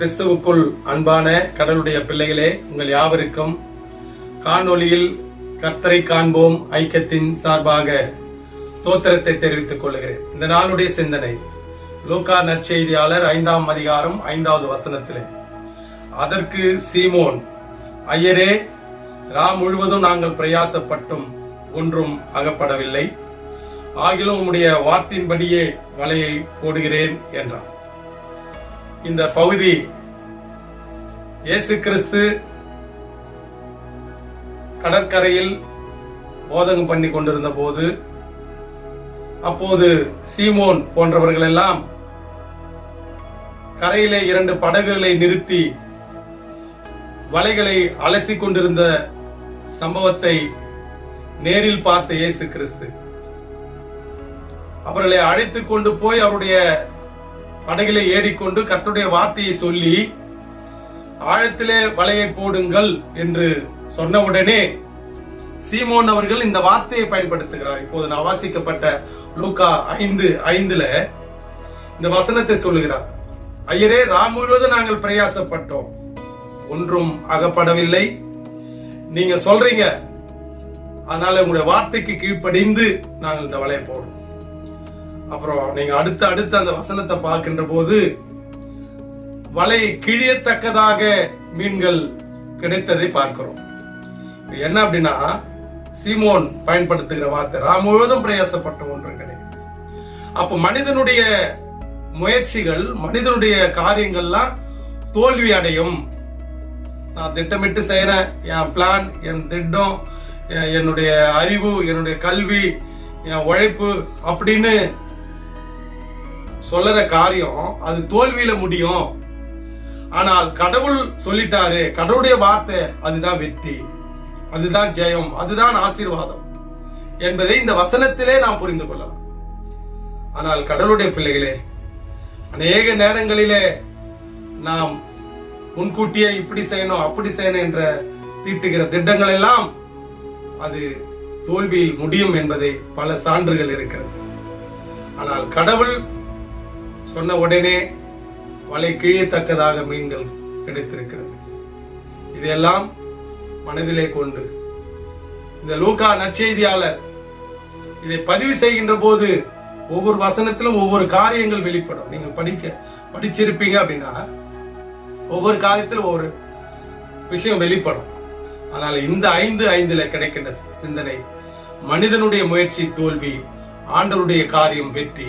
கிறிஸ்துவுக்குள் அன்பான கடலுடைய பிள்ளைகளே உங்கள் யாவருக்கும் காணொளியில் கர்த்தரை காண்போம் ஐக்கியத்தின் சார்பாக தோத்திரத்தை தெரிவித்துக் கொள்கிறேன். இந்த நாளுடைய சிந்தனை லூகா நற்செய்தியாளர் ஐந்தாம் அதிகாரம் ஐந்தாவது வசனத்திலே அதற்கு சீமோன் ஐயரே ரா முழுவதும் நாங்கள் பிரயாசப்பட்டும் ஒன்றும் அகப்படவில்லை. ஆகிலும் உம்முடைய வார்த்தையின்படியே வலையை போடுகிறேன் என்றார் இந்த பகுதி இயேசு கிறிஸ்து கடற்கரையில் போதகம் பண்ணி கொண்டிருந்த போது அப்போது சீமோன் போன்றவர்கள் எல்லாம் கரையிலே இரண்டு படகுகளை நிறுத்தி வலைகளை அலசி கொண்டிருந்த சம்பவத்தை நேரில் பார்த்த இயேசு கிறிஸ்து அவர்களை அழைத்துக் கொண்டு போய் அவருடைய படகிலே ஏறிக்கொண்டு கர்த்தருடைய வார்த்தையை சொல்லி ஆழத்திலே வலையை போடுங்கள் என்று சொன்னவுடனே சீமோன் அவர்கள் இந்த வார்த்தையை பயன்படுத்துகிறார். இப்போது நான் வாசிக்கப்பட்ட லூக்கா ஐந்து ஐந்துல இந்த வசனத்தை சொல்லுகிறார். ஐயரே ராம் முழுவதும் நாங்கள் பிரயாசப்பட்டோம். ஒன்றும் அகப்படவில்லை. நீங்க சொல்றீங்க. அதனால உங்களுடைய வார்த்தைக்கு கீழ்ப்படிந்து நாங்கள் இந்த வலையை போடுறோம் அப்புறம் நீங்க அடுத்த அடுத்த அந்த வசனத்தை பார்க்கின்ற போது வலை கிழியத்தக்கதாக மீன்கள் கிடைத்ததை பார்க்கிறோம். என்ன அப்படின்னா சீமோன் பயன்படுத்துகிற வார்த்தை. ராம் முழுவதும் பிரயாசப்பட்ட ஒன்று கிடையாது. அப்ப மனிதனுடைய முயற்சிகள் மனிதனுடைய காரியங்கள்லாம் தோல்வி அடையும். நான் திட்டமிட்டு செய்யறேன் என் பிளான் என் திட்டம் என்னுடைய அறிவு என்னுடைய கல்வி என் உழைப்பு அப்படின்னு சொல்லற காரியம் அது தோல்வியில முடியும். ஆனால் கடவுள் சொல்லிட்டாரு கடவுளுடைய வார்த்தை அதுதான் வெற்றி அதுதான் ஜெயம் அதுதான் ஆசீர்வாதம் என்பதை இந்த வசனத்திலே நாம் புரிந்து கொள்ளலாம். ஆனால் கடவுளுடைய பிள்ளைகளே அநேக நேரங்களிலே நாம் முன்கூட்டியே இப்படி செய்யணும் அப்படி செய்யணும் என்ற தீட்டுகிற திட்டங்கள் எல்லாம் அது தோல்வியில் முடியும் என்பதை பல சான்றுகள் இருக்கிறது. ஆனால் கடவுள் சொன்ன உடனே வலை கிழியத்தக்கதாக மீன்கள் கிடைத்திருக்கிறது. இதையெல்லாம் மனதிலே கொண்டு இந்த லூகா நற்செய்தியாளர் இதை பதிவு செய்கின்ற போது ஒவ்வொரு வசனத்திலும் ஒவ்வொரு காரியங்கள் வெளிப்படும். நீங்கள் படிக்க படிச்சிருப்பீங்க அப்படின்னா ஒவ்வொரு காரியத்திலும் ஒவ்வொரு விஷயம் வெளிப்படும். அதனால இந்த ஐந்து ஐந்துல கிடைக்கின்ற சிந்தனை மனிதனுடைய முயற்சி தோல்வி ஆண்டவருடைய காரியம் வெற்றி